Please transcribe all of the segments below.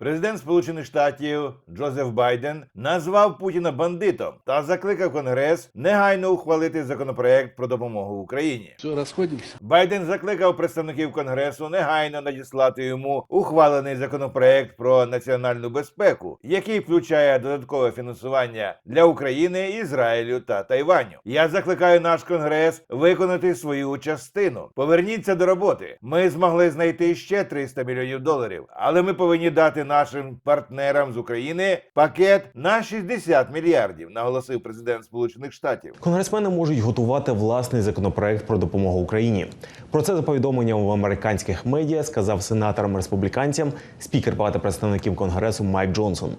Президент Сполучених Штатів Джозеф Байден назвав Путіна бандитом та закликав Конгрес негайно ухвалити законопроект про допомогу Україні. Все, расходимся. Байден закликав представників конгресу негайно надіслати йому ухвалений законопроект про національну безпеку, який включає додаткове фінансування для України, Ізраїлю та Тайваню. Я закликаю наш конгрес виконати свою частину. Поверніться до роботи. Ми змогли знайти ще 300 мільйонів доларів, але ми повинні дати нашим партнерам з України пакет на 60 мільярдів, наголосив президент Сполучених Штатів. Конгресмени можуть готувати власний законопроект про допомогу Україні. Про це за повідомленням в американських медіа сказав сенаторам республіканцям спікер Палати представників конгресу Майк Джонсон.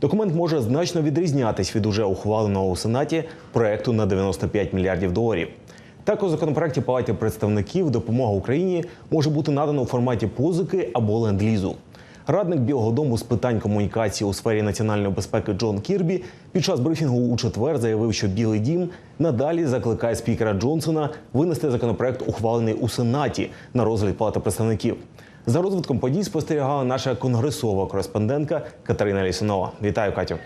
Документ може значно відрізнятись від уже ухваленого у сенаті проекту на 95 мільярдів доларів. Також у законопроекті Палаті представників допомога Україні може бути надана у форматі позики або ленд-лізу. Радник Білого Дому з питань комунікації у сфері національної безпеки Джон Кірбі під час брифінгу у четвер заявив, що Білий Дім надалі закликає спікера Джонсона винести законопроект, ухвалений у Сенаті на розгляд Палати представників. За розвитком подій спостерігала наша конгресова кореспондентка Катерина Лісунова. Вітаю, Катю.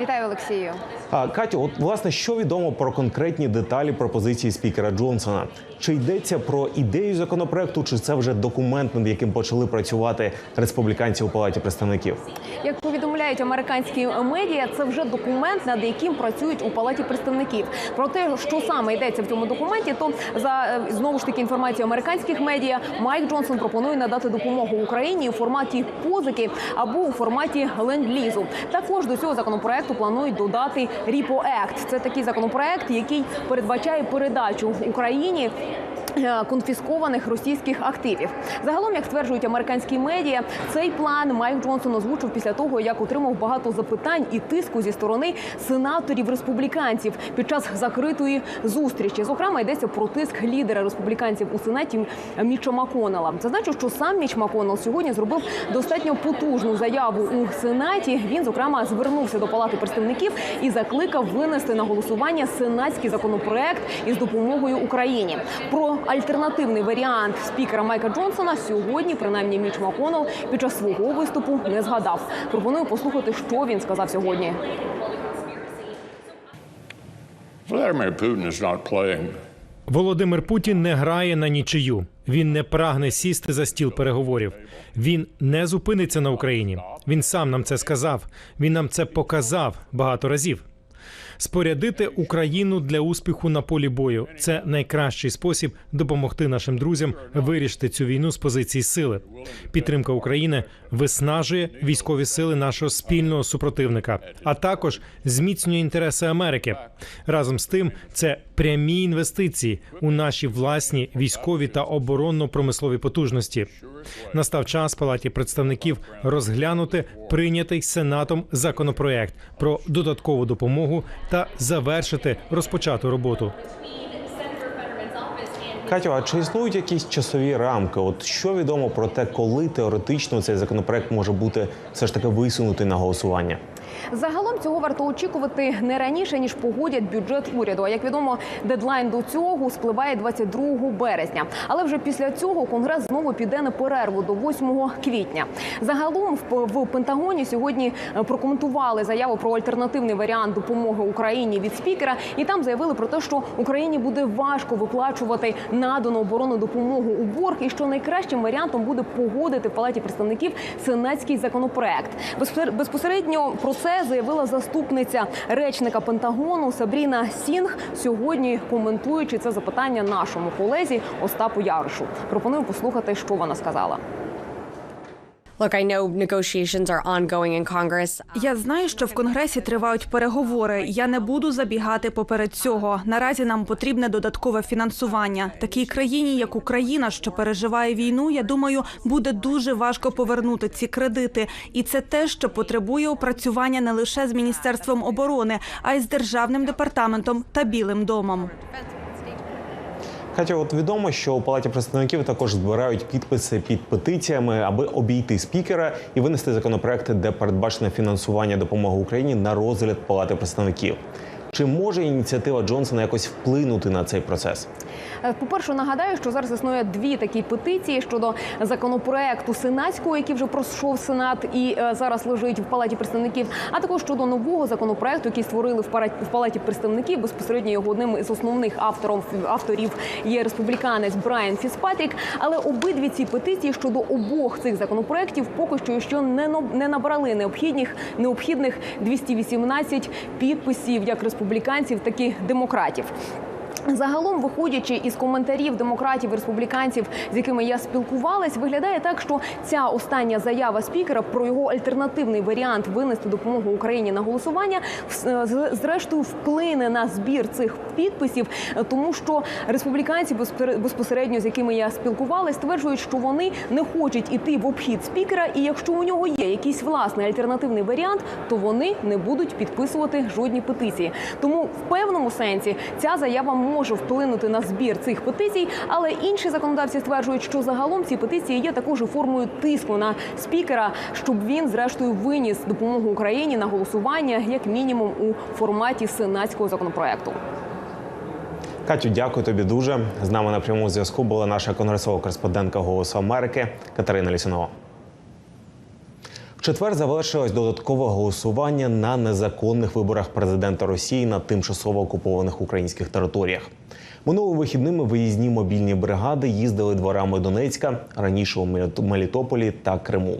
Вітаю, Олексію. Катю, от власне, що відомо про конкретні деталі пропозиції спікера Джонсона? Чи йдеться про ідею законопроекту, чи це вже документ, над яким почали працювати республіканці у палаті представників? Як повідомляють американські медіа, це вже документ, над яким працюють у палаті представників. Про те, що саме йдеться в цьому документі, то за е, знову ж таки інформацією американських медіа, Майк Джонсон пропонує надати допомогу Україні у форматі позики або у форматі ленд-лізу. Також до цього законопроекту планують додати Ріпо Act. Це такий законопроект, який передбачає передачу Україні. Е, Конфіскованих російських активів загалом, як стверджують американські медіа, цей план Майк Джонсон озвучив після того, як отримав багато запитань і тиску зі сторони сенаторів республіканців під час закритої зустрічі. Зокрема, йдеться про тиск лідера республіканців у сенаті Міча Маконела. Зазначу, що сам Міч Маконел сьогодні зробив достатньо потужну заяву у сенаті. Він зокрема звернувся до палати представників і закликав винести на голосування сенатський законопроект із допомогою Україні. Про альтернативний варіант спікера Майка Джонсона сьогодні, принаймні, Міч Маконел під час свого виступу не згадав. Пропоную послухати, що він сказав сьогодні. Володимир Путін не грає на нічию. Він не прагне сісти за стіл переговорів. Він не зупиниться на Україні. Він сам нам це сказав. Він нам це показав багато разів. Спорядити Україну для успіху на полі бою це найкращий спосіб допомогти нашим друзям вирішити цю війну з позиції сили. Підтримка України виснажує військові сили нашого спільного супротивника, а також зміцнює інтереси Америки. Разом з тим, це прямі інвестиції у наші власні військові та оборонно-промислові потужності. Настав час палаті представників розглянути прийнятий сенатом законопроект про додаткову допомогу та завершити розпочату роботу. Катю, а чи існують якісь часові рамки? От що відомо про те, коли теоретично цей законопроект може бути все ж таки висунутий на голосування? Загалом цього варто очікувати не раніше ніж погодять бюджет уряду. А як відомо, дедлайн до цього спливає 22 березня. Але вже після цього конгрес знову піде на перерву до 8 квітня. Загалом в, Пентагоні сьогодні е, прокоментували заяву про альтернативний варіант допомоги Україні від спікера, і там заявили про те, що Україні буде важко виплачувати надану оборонну допомогу у борг, і що найкращим варіантом буде погодити в палаті представників сенатський законопроект. Безпосер- Безпосередньо про це заявила заступниця речника Пентагону Сабріна Сінг сьогодні, коментуючи це запитання нашому колезі Остапу Яришу. Пропоную послухати, що вона сказала. Я знаю, що в конгресі тривають переговори. Я не буду забігати поперед цього. Наразі нам потрібне додаткове фінансування. Такій країні, як Україна, що переживає війну, я думаю, буде дуже важко повернути ці кредити. І це те, що потребує опрацювання не лише з міністерством оборони, а й з державним департаментом та Білим домом. Катя, от відомо, що у палаті представників також збирають підписи під петиціями, аби обійти спікера і винести законопроекти, де передбачене фінансування допомоги Україні на розгляд палати представників. Чи може ініціатива Джонсона якось вплинути на цей процес? Е, По-перше, нагадаю, що зараз існує дві такі петиції щодо законопроекту сенатського, який вже пройшов сенат і е, зараз лежить в палаті представників, а також щодо нового законопроекту, який створили в палаті представників. Безпосередньо його одним із основних автором авторів є республіканець Брайан Фіцпатрік. Але обидві ці петиції щодо обох цих законопроектів поки що ще не набрали необхідних необхідних 218 підписів як республіканців, так і демократів. Загалом, виходячи із коментарів демократів і республіканців, з якими я спілкувалась, виглядає так, що ця остання заява спікера про його альтернативний варіант винести допомогу Україні на голосування зрештою вплине на збір цих підписів, тому що республіканці безпосередньо з якими я спілкувалась, стверджують, що вони не хочуть іти в обхід спікера, і якщо у нього є якийсь власний альтернативний варіант, то вони не будуть підписувати жодні петиції. Тому в певному сенсі ця заява може вплинути на збір цих петицій, але інші законодавці стверджують, що загалом ці петиції є також формою тиску на спікера, щоб він зрештою виніс допомогу Україні на голосування як мінімум у форматі сенатського законопроекту. Катю, дякую тобі дуже. З нами на прямому зв'язку була наша конгресова кореспондентка Голосу Америки Катерина Лісунова. Четвер завершилось додаткове голосування на незаконних виборах президента Росії на тимчасово окупованих українських територіях. Минулими вихідними виїзні мобільні бригади їздили дворами Донецька, раніше у Мелітополі та Криму.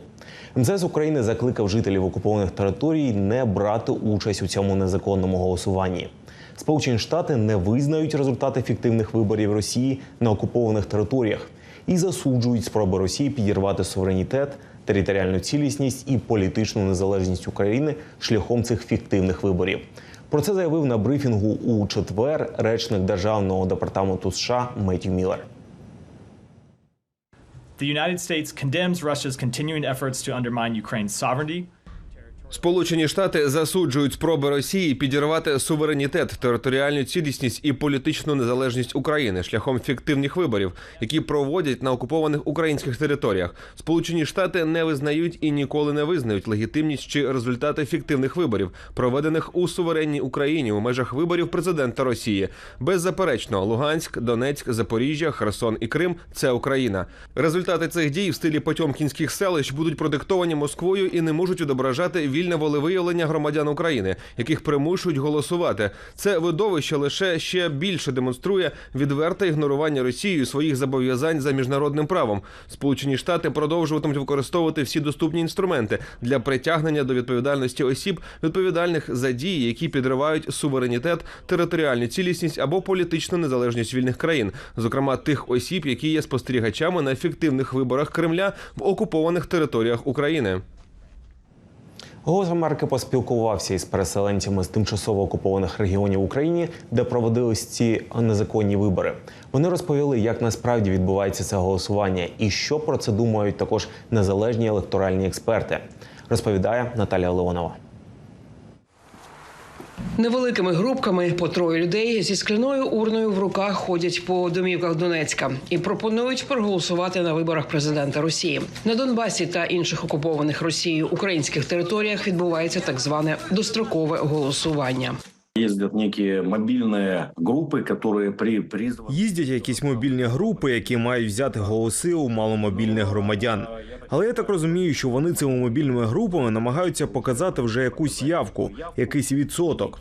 МЗС України закликав жителів окупованих територій не брати участь у цьому незаконному голосуванні. Сполучені Штати не визнають результати фіктивних виборів Росії на окупованих територіях і засуджують спроби Росії підірвати суверенітет, територіальну цілісність і політичну незалежність України шляхом цих фіктивних виборів. Про це заявив на брифінгу у четвер речник державного департаменту США Меттью Міллер. The United States condemns Russia's continuing efforts to undermine Ukraine's sovereignty, Сполучені Штати засуджують спроби Росії підірвати суверенітет, територіальну цілісність і політичну незалежність України шляхом фіктивних виборів, які проводять на окупованих українських територіях. Сполучені Штати не визнають і ніколи не визнають легітимність чи результати фіктивних виборів, проведених у суверенній Україні у межах виборів президента Росії. Беззаперечно, Луганськ, Донецьк, Запоріжжя, Херсон і Крим це Україна. Результати цих дій в стилі потьомкінських селищ будуть продиктовані Москвою і не можуть відображати вільне волевиявлення громадян України, яких примушують голосувати. Це видовище лише ще більше демонструє відверте ігнорування Росією своїх зобов'язань за міжнародним правом. Сполучені Штати продовжуватимуть використовувати всі доступні інструменти для притягнення до відповідальності осіб, відповідальних за дії, які підривають суверенітет, територіальну цілісність або політичну незалежність вільних країн, зокрема тих осіб, які є спостерігачами на фіктивних виборах Кремля в окупованих територіях України. Голос Америки поспілкувався із переселенцями з тимчасово окупованих регіонів України, де проводились ці незаконні вибори. Вони розповіли, як насправді відбувається це голосування, і що про це думають також незалежні електоральні експерти. Розповідає Наталія Леонова. Невеликими групками по троє людей зі скляною урною в руках ходять по домівках Донецька і пропонують проголосувати на виборах президента Росії на Донбасі та інших окупованих Росією українських територіях. Відбувається так зване дострокове голосування. Ездят некие мобильные группы, которые при призваны... Їздять якісь мобільні групи, які мають взяти голоси у маломобільних громадян. Але я так розумію, що вони цими мобільними групами намагаються показати вже якусь явку, якийсь відсоток.